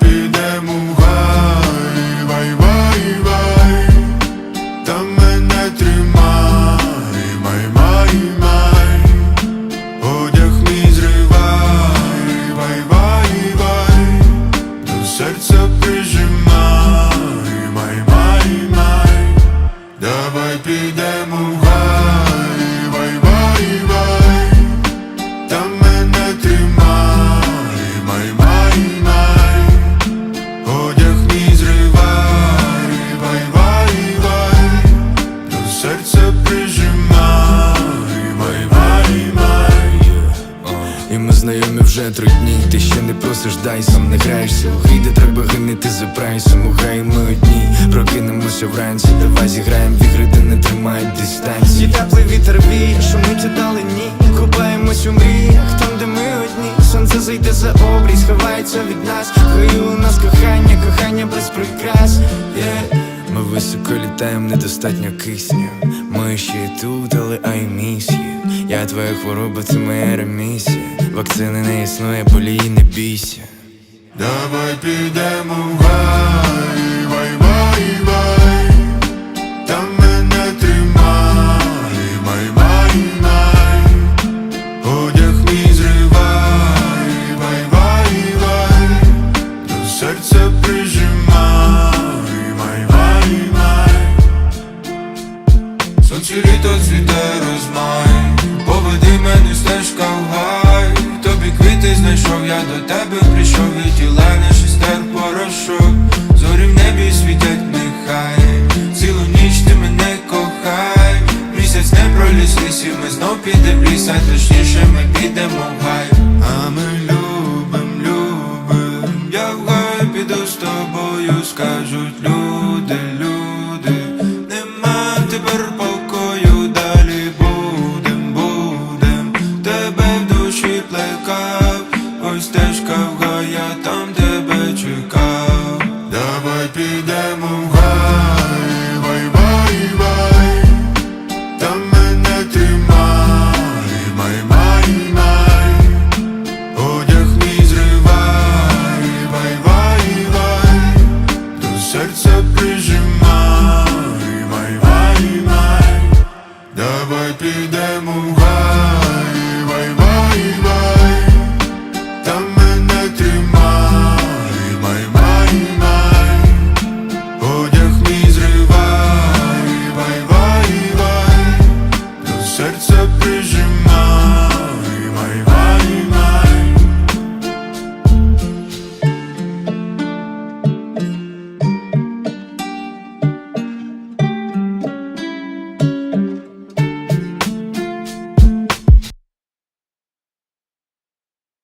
Підемо в гай, вай, вай, вай, там мене тримай, май, май, май, одяг мій зривай, вай, вай, вай, до серця прижимай, май, май, май, давай підемо в гай, знайомі вже три дні, ти ще не просиш, дай сам не граєшся у грі, де треба гинити за прайсом, у граї ми одні, прокинемося вранці, давай зіграємо в ігри, де не тримають І дистанції. теплий вітер віє, шумить у далині Купаємось у мріях, там де ми одні. Сонце зайде за обрій, сховається від нас. Хай у нас кохання, кохання без прикрас. Yeah. Ми високо літаємо, недостатньо кисню. Ми ще тут, але I miss you. Я твоя хвороба, це моя ремісія. Вакцини не існує, полії не бійся. Давай підемо в гай, вай, вай, вай, там мене тримай, май, май, май, одяг мій зривай, вай, вай, вай, до серця прижимай, май, май, май, сонце літо цвіте знайшов, я до тебе прийшов і тіла не шестер порошок, зорі в небі світять нехай, цілу ніч ти мене кохай, місяць не проліз лісів, ми знов підемо в ліс, а точніше ми підемо в гай. А ми любим, любим, я в гай піду з тобою, скажуть люди,